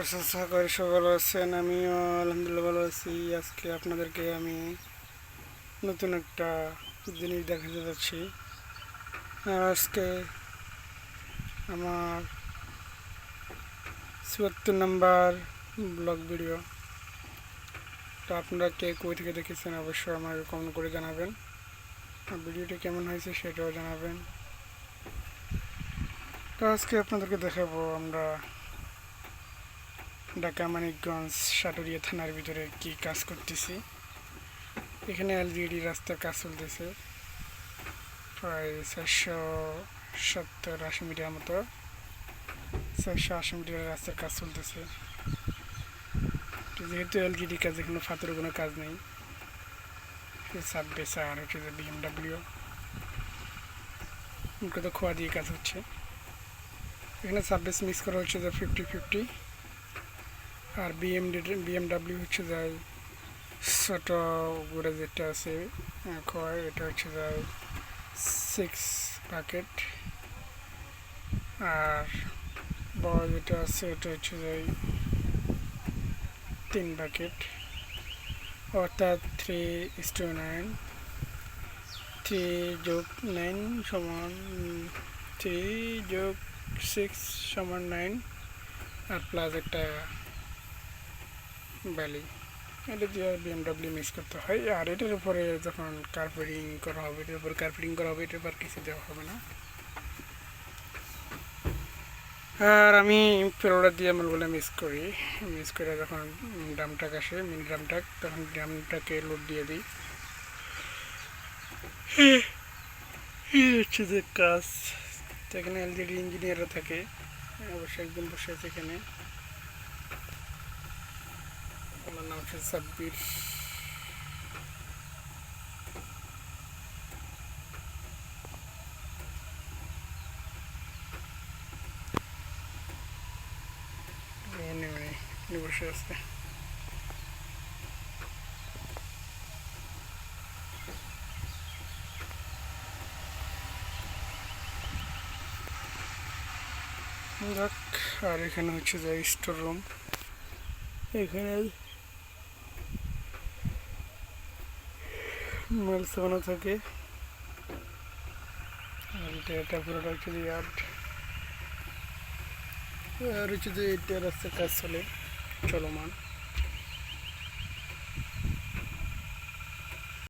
আশা করি, সবাই ভালো আছেন? আমিও আলহামদুলিল্লাহ ভালো আছি। আজকে আপনাদেরকে আমি নতুন একটা জিনিস দেখাতে যাচ্ছি। আজকে আমার চুয়াত্তর নাম্বার ব্লগ ভিডিও। তো আপনারা কে কই থেকে দেখেছেন অবশ্যই আমাকে কমেন্ট করে জানাবেন। ভিডিওটি কেমন হয়েছে সেটাও জানাবেন। তো আজকে আপনাদেরকে দেখাবো আমরা ঢাকা মানিকগঞ্জ সাটুরিয়া থানার ভিতরে কি কাজ করতেছি। এখানে এলজিডি রাস্তার কাজ চলতেছে। প্রায় চারশো সত্তর আশি মিটার মতো। চারশো আশি মিটার রাস্তার কাজ চলতেছে। যেহেতু এলজিডি কাজ এখানে ফাতের কোনো কাজ নেই ছাব্বিশ আর হচ্ছে যে বিএমডাব্লিউ। তো খোয়া দিয়ে কাজ হচ্ছে। এখানে ছাব্বিশ মিক্স করা হচ্ছে যে ফিফটি ফিফটি আর বিএমডি বিএমডাব্লিউ হচ্ছে যাই ছোট উপরে যেটা আছে আহ, খয় এটা হচ্ছে যাই সিক্স প্যাকেট আর বড় যেটা আছে এটা হচ্ছে যাই তিন প্যাকেট অর্থাৎ three is to nine three যোগ নাইন সমান থ্রি যোগ সিক্স সমান নাইন আর প্লাস একটা ভ্যালি এটা দিয়ে বিএমডাব্লিউ মিক্স করতে হয়, আর এটার উপরে যখন কার্পেটিং করা হবে, এটার উপরে কার্পেটিং করা হবে, এটার উপর কিছু দেওয়া হবে না। আর আমি পেরোটা দিয়ে আমলগুলো মিক্স করি। মিক্স করে যখন ড্রামটাক আসে মিনি ড্রামটাক তখন ড্রামটাকে লোড দিয়ে দিই। হচ্ছে যে কাজ। তো এখানে এলজিডি ইঞ্জিনিয়াররা থাকে। অবশ্যই একজন বসে আছে এখানে। নাম সাব্বির আছে। আর এখানে হচ্ছে যে স্টোর রুম এখানে মাল সামানো থাকে। আর এটা এটা পুরোটা হচ্ছে যে ইয়ার্ড আর হচ্ছে যে এটা রাস্তার কাজ চলে, চলমান।